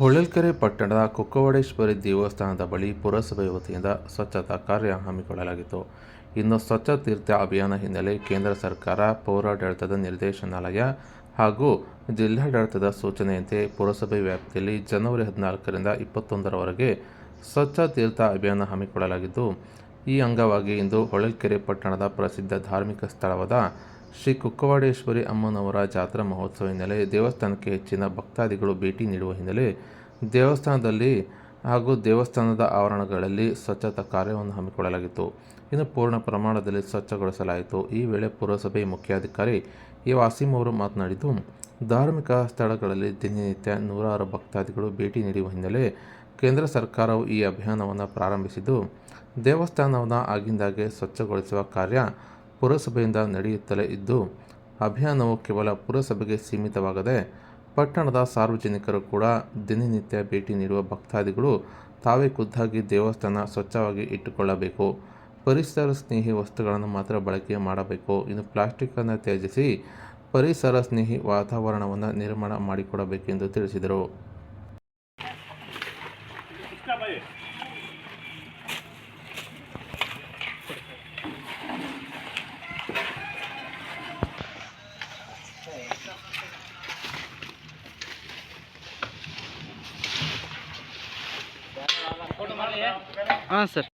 ಹೊಳಲ್ಕೆರೆ ಪಟ್ಟಣದ ಕುಕ್ಕವಡೇಶ್ವರಿ ದೇವಸ್ಥಾನದ ಬಳಿ ಪುರಸಭೆ ವತಿಯಿಂದ ಸ್ವಚ್ಛತಾ ಕಾರ್ಯ ಹಮ್ಮಿಕೊಳ್ಳಲಾಗಿತ್ತು. ಇನ್ನು ಸ್ವಚ್ಛ ತೀರ್ಥ ಅಭಿಯಾನ ಹಿನ್ನೆಲೆ ಕೇಂದ್ರ ಸರ್ಕಾರ ಪೌರಾಡಳಿತದ ನಿರ್ದೇಶನಾಲಯ ಹಾಗೂ ಜಿಲ್ಲಾಡಳಿತದ ಸೂಚನೆಯಂತೆ ಪುರಸಭೆ ವ್ಯಾಪ್ತಿಯಲ್ಲಿ ಜನವರಿ ಹದಿನಾಲ್ಕರಿಂದ ಇಪ್ಪತ್ತೊಂದರವರೆಗೆ ಸ್ವಚ್ಛ ತೀರ್ಥ ಅಭಿಯಾನ ಹಮ್ಮಿಕೊಳ್ಳಲಾಗಿದ್ದು ಈ ಅಂಗವಾಗಿ ಇಂದು ಹೊಳಲ್ಕೆರೆ ಪಟ್ಟಣದ ಪ್ರಸಿದ್ಧ ಧಾರ್ಮಿಕ ಸ್ಥಳವಾದ ಶ್ರೀ ಕುಕ್ಕವಾಡೇಶ್ವರಿ ಅಮ್ಮನವರ ಜಾತ್ರಾ ಮಹೋತ್ಸವ ಹಿನ್ನೆಲೆ ದೇವಸ್ಥಾನಕ್ಕೆ ಹೆಚ್ಚಿನ ಭಕ್ತಾದಿಗಳು ಭೇಟಿ ನೀಡುವ ಹಿನ್ನೆಲೆ ದೇವಸ್ಥಾನದಲ್ಲಿ ಹಾಗೂ ದೇವಸ್ಥಾನದ ಆವರಣಗಳಲ್ಲಿ ಸ್ವಚ್ಛತಾ ಕಾರ್ಯವನ್ನು ಹಮ್ಮಿಕೊಳ್ಳಲಾಗಿತ್ತು. ಇನ್ನು ಪೂರ್ಣ ಪ್ರಮಾಣದಲ್ಲಿ ಸ್ವಚ್ಛಗೊಳಿಸಲಾಯಿತು. ಈ ವೇಳೆ ಪುರಸಭೆ ಮುಖ್ಯಾಧಿಕಾರಿ ಎ ವಾಸೀಂ ಅವರು ಮಾತನಾಡಿದ್ದು, ಧಾರ್ಮಿಕ ಸ್ಥಳಗಳಲ್ಲಿ ದಿನನಿತ್ಯ ನೂರಾರು ಭಕ್ತಾದಿಗಳು ಭೇಟಿ ನೀಡುವ ಹಿನ್ನೆಲೆ ಕೇಂದ್ರ ಸರ್ಕಾರವು ಈ ಅಭಿಯಾನವನ್ನು ಪ್ರಾರಂಭಿಸಿದ್ದು ದೇವಸ್ಥಾನವನ್ನು ಆಗಿಂದಾಗೆ ಸ್ವಚ್ಛಗೊಳಿಸುವ ಕಾರ್ಯ ಪುರಸಭೆಯಿಂದ ನಡೆಯುತ್ತಲೇ ಇದ್ದು, ಅಭಿಯಾನವು ಕೇವಲ ಪುರಸಭೆಗೆ ಸೀಮಿತವಾಗದೆ, ಪಟ್ಟಣದ ಸಾರ್ವಜನಿಕರು ಕೂಡ ದಿನನಿತ್ಯ ಭೇಟಿ ನೀಡುವ ಭಕ್ತಾದಿಗಳು ತಾವೇ ಖುದ್ದಾಗಿ ದೇವಸ್ಥಾನ ಸ್ವಚ್ಛವಾಗಿ ಇಟ್ಟುಕೊಳ್ಳಬೇಕು. ಪರಿಸರ ಸ್ನೇಹಿ ವಸ್ತುಗಳನ್ನು ಮಾತ್ರ ಬಳಕೆ ಮಾಡಬೇಕು. ಇನ್ನು ಪ್ಲಾಸ್ಟಿಕ್ಕನ್ನು ತ್ಯಜಿಸಿ ಪರಿಸರ ಸ್ನೇಹಿ ವಾತಾವರಣವನ್ನು ನಿರ್ಮಾಣ ಮಾಡಿಕೊಡಬೇಕೆಂದು ತಿಳಿಸಿದರು. ಹಾಂ ಸರ್.